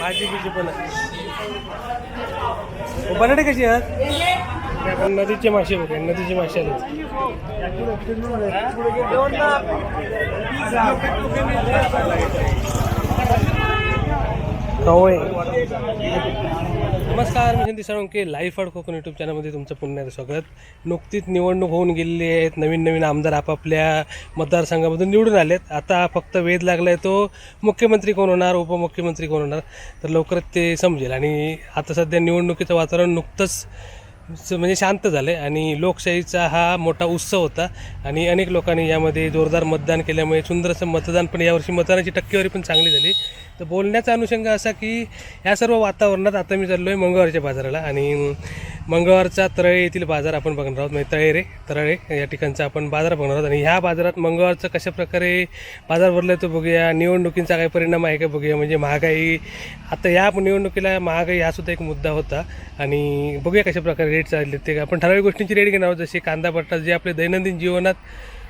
भाजी बिजी पण आहे. बटाटे कशी आहेत? नदीचे मासे बघूया नदीचे मासे आले कवळे. नमस्कार मी Hindi Salunke life art Konkan YouTube चॅनलमध्ये तुमचं पुन्हा स्वागत. नुकतीच निवडणूक होऊन गेलेली आहेत. नवीन नवीन आमदार आपापल्या मतदारसंघामधून निवडून आलेत. आता फक्त वेध लागला आहे तो मुख्यमंत्री कोण होणार उपमुख्यमंत्री कोण होणार? तर लवकरच ते समजेल. आणि आता सध्या निवडणुकीचं वातावरण नुकतंच म्हणजे शांत झालं आणि लोकशाहीचा हा मोठा उत्सव होता. आणि अनेक लोकांनी यामध्ये जोरदार मतदान केल्यामुळे सुंदर असं मतदान पण यावर्षी मतदानाची टक्केवारी पण चांगली झाली. तर बोलण्याचा अनुषंग असा की या सर्व वातावरणात आता मी चाललो आहे मंगळवारच्या बाजाराला आणि मंगळवारचा तळळे येथील बाजार आपण बघणार आहोत. म्हणजे तळेरे तळळे या ठिकाणचा आपण बाजार बघणार आहोत. आणि ह्या बाजारात मंगळवारचं कशा प्रकारे बाजार भरला तो बघूया. निवडणुकींचा काय परिणाम आहे का बघूया. म्हणजे महागाई आता या निवडणुकीला महागाई हा सुद्धा एक मुद्दा होता. आणि बघूया कशा प्रकारे रेट चालले ते आपण ठराविक गोष्टींची रेट घेणार आहोत. जसे कांदा बटाटा जे आपले दैनंदिन जीवनात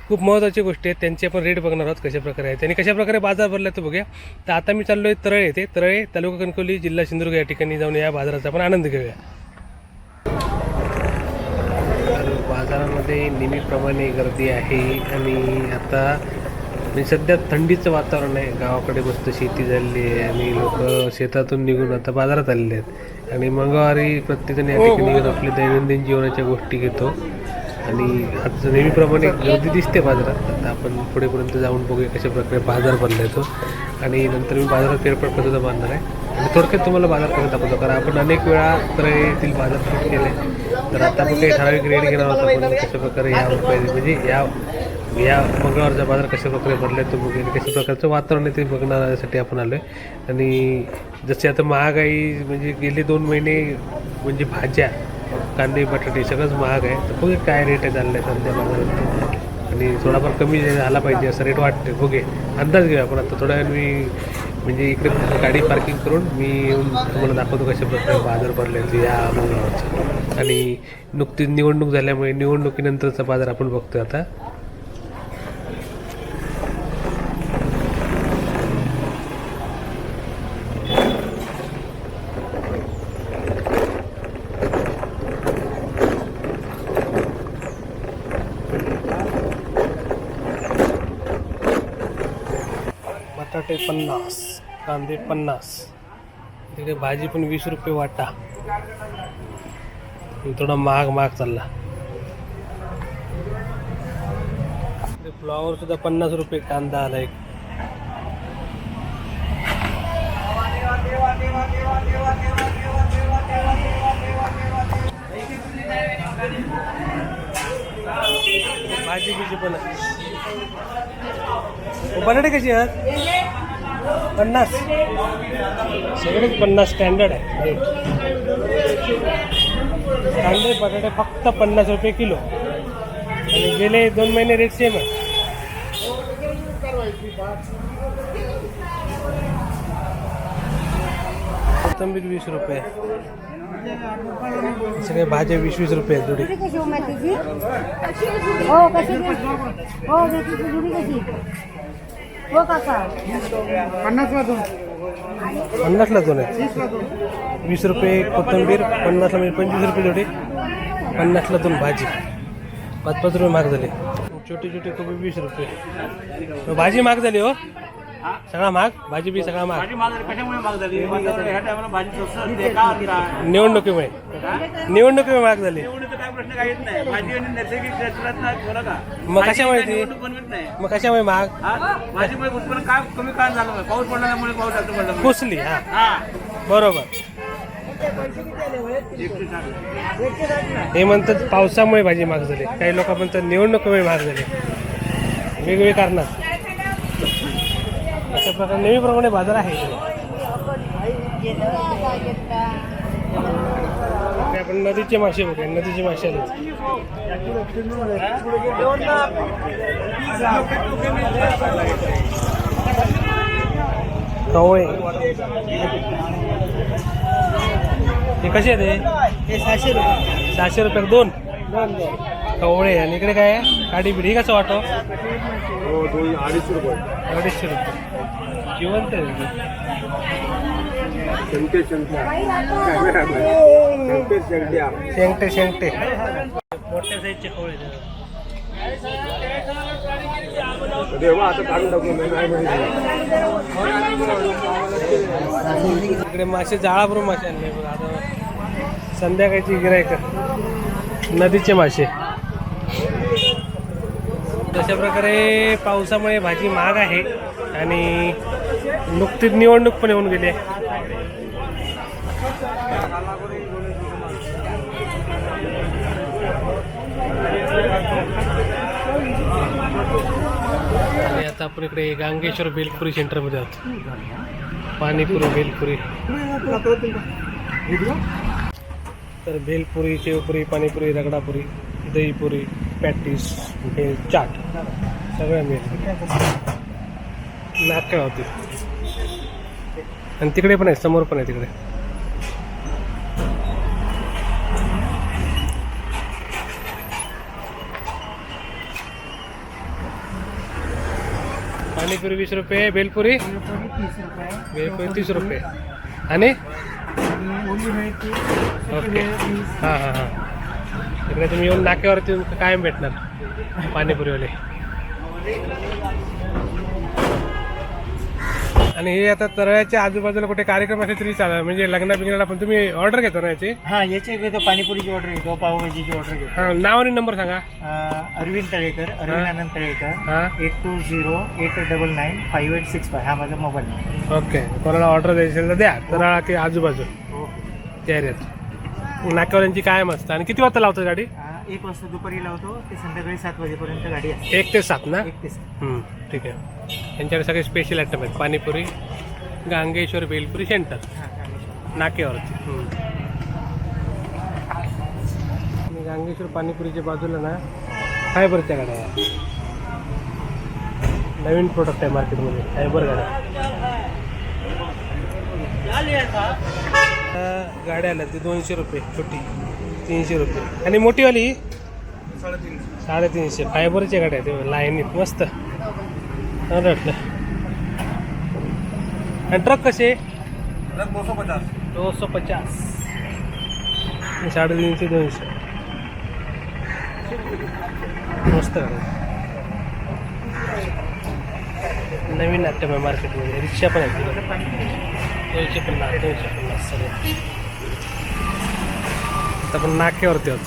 खूप महत्त्वाच्या गोष्टी आहेत त्यांचे आपण रेट बघणार आहोत कशा प्रकारे आहेत. आणि कशा प्रकारे बाजार भरला तो बघूया. तर आता मी चाललो आहे तरळे येथे. तरळे तालुका कणकवली जिल्हा सिंधुदुर्ग या ठिकाणी जाऊन या बाजाराचा आपण आनंद घेऊया. बाजारामध्ये नेहमीप्रमाणे गर्दी आहे आणि आता म्हणजे सध्या थंडीचं वातावरण आहे. गावाकडे मस्त शेती झालेली आहे आणि लोक शेतातून निघून आता बाजारात आलेले आहेत. आणि मंगळवारी प्रत्येकाने या ठिकाणी येऊन आपल्या दैनंदिन जीवनाच्या गोष्टी घेतो. आणि आज नेहमीप्रमाणे गर्दी दिसते बाजारात. आता आपण पुढेपर्यंत जाऊन बघूया कशा प्रकारे बाजार भरला येतो आणि नंतर मी बाजारात फेरफटका सुद्धा बांधणार आहे. आणि थोडक्यात तुम्हाला बाजार करत दाखवतो? कारण आपण अनेक वेळा तर येथील बाजार फिट केले. तर आता आपण काही ठराविक रेट घेणार आहोत आपण. कशा प्रकारे या रुपये म्हणजे या या मंगळवारचा बाजार कशा प्रकारे भरला तो बघेल कशा प्रकारचं वातावरण आहे ते बघण्यासाठी आपण आलो आहे आणि जसे आता महागाई म्हणजे गेले दोन महिने म्हणजे भाज्या कांदे बटाटे सगळंच महाग आहे. तर बघे काय रेट आहे चाललं आहे सध्या बाजारात आणि थोडाफार कमी झाला पाहिजे असं रेट वाटते बघे अंदाज घेऊया आपण आता. थोड्या वेळाने मी म्हणजे इकडे गाडी पार्किंग करून मी येऊन तुम्हाला दाखवतो कशा प्रकारे बाजार भरले आहेत या मंगळवारचा. आणि नुकतीच निवडणूक झाल्यामुळे निवडणुकीनंतरचा बाजार आपण बघतोय आता. बटाटे पन्नास कांदे पन्नास तिकडे भाजी पण वीस रुपये वाटा. थोडा महाग महाग चालला. फ्लॉवर सुद्धा पन्नास रुपये कांदा आला एक. भाजी बिजी पण बटाटे कशी आहेत? पन्नास. सगळेच पन्नास स्टँडर्ड आहे. रेट कांदे बटाटे फक्त पन्नास रुपये किलो. आणि गेले दोन महिने रेट सेम आहे. कोथिंबीर वीस रुपये. सगळे भाज्या वीस वीस रुपये जुडी. हो कशी हो जुडी कशी? हो काका पन्नासला दोन. पन्नासला दोन आहेत. वीस रुपये कोथिंबीर पन्नासला म्हणजे पंचवीस रुपये जोडी पन्नासला दोन भाजी. पाच पाच रुपये महाग झाले. छोटी छोटी कोबी वीस रुपये. भाजी महाग झाली हो. सगळा महाग भाजी बी सगळा महाग भाजी महाग कशामुळे महाग झाली? वातावरण ह्या टायमाला भाजी स्वस्त असते का आता? निवडणुकीमुळे. निवडणुकीमुळे महाग झाली. निवडणुकीचा काय प्रश्न काही येत नाही. भाजी आणि नैसर्गिक क्षेत्रात ना बरं का? मग भाजी कशामुळे काय ती? निवडणूक बनवत नाही. मग कशामुळे महाग हा? भाजीमुळे उत्पन्न काय कमी काळ झालं. पाऊस पडल्यामुळे पाऊस जास्त पडला कुसली हा. हा. बरोबर. एकशे साठ. हे म्हणतात पावसामुळे भाजी महाग झाली. काही लोक म्हणतात निवडणुकीमुळे महाग झाली. वेगवेगळे कारण अशा प्रकारे नेहमीप्रमाणे बाजार आहे. आपण नदीचे मासे बघूया नदीचे मासे कवळे. हे कसे आहेत हे? सहाशे रुपये सहाशे रुपये दोन. कवळे आणि इकडे काय आहे? काडी बिडी कसं वाटो? अडीचशे रुपये अडीचशे रुपये. जिवंत शंक्या शेंगटे शेंगटे मोठ्या साईजचे कोळे देवा आता काढून टाकू. मी नाही म्हणजे इकडे मासे जाळाभरून मासे आणले आता संध्याकाळची गिरायक नदीचे मासे. तशा प्रकारे पावसामुळे भाजी महाग आहे आणि नुकतीच निवडणूक पण येऊन गेली. आणि आता आपण इकडे गांगेश्वर बेलपुरी सेंटरमध्ये आहोत. पाणीपुरी बेलपुरी. तर भेलपुरी शेवपुरी पाणीपुरी रगडापुरी दहीपुरी पॅटीस भेल चाट. सगळ्या मिळेल. नाटक होती आणि तिकडे पण आहे समोर पण आहे तिकडे. पाणीपुरी वीस रुपये भेलपुरी भेलपुरी तीस रुपये. आणि? ओके. हां हां हां. तिकडे तुम्ही येऊन नाक्यावरती तुमचं कायम भेटणार? पाणीपुरीवाले. आणि हे आता तरळ्याच्या आजूबाजूला कुठे कार्यक्रम असेल तरी चालेल. म्हणजे लग्ना बिग्नाला पण तुम्ही ऑर्डर घेतो ना याची? हा याचे घेतो. पाणीपुरीची ऑर्डर घेतो. पावभाजीची ऑर्डर घेतो. हां नाव आणि नंबर सांगा. अं, अरविंद तळेकर अरविंद आनंद तळेकर हां. Eight two zero eight double nine five eight six five हा माझा मोबाईल नंबर ओके कोणाला ऑर्डर द्यायची असेल तर द्या. तरळा की आजूबाजू. त्या एरियात नाक्यावाल्यांची कायम असतं. आणि किती वाजता लावतो गाडी? अं, एक वाजता दुपारी लावतो. ते संध्याकाळी सात वाजेपर्यंत गाडी असते. एक ते सात ना? एक ते सात. हम्म, ठीक आहे. यांच्याकडे सगळे स्पेशल आयटम आहेत. पाणीपुरी गांगेश्वर बेलपुरी सेंटर. आणि गांगेश्वर पाणीपुरीच्या बाजूला ना फायबरच्या गाड्या नवीन प्रोडक्ट आहे मार्केटमध्ये फायबर गाड्या. गाड्या आल्या ते दोनशे रुपये छोटी तीनशे रुपये. आणि मोठीवाली? साडेतीनशे. फायबरच्या गाड्या आहेत. लाईनीत मस्त. चांगलं वाटलं आणि ट्रक कसे दो सौ पचास. दो सौ पचास साडेतीनशे दोनशे. मस्त नवीन नाट्यम आहे मार्केटमध्ये. रिक्षा पण आहे दोनशे पन्नास दोनशे पन्नास सगळे. आता आपण नाक्यावरती आहोत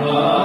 Amen.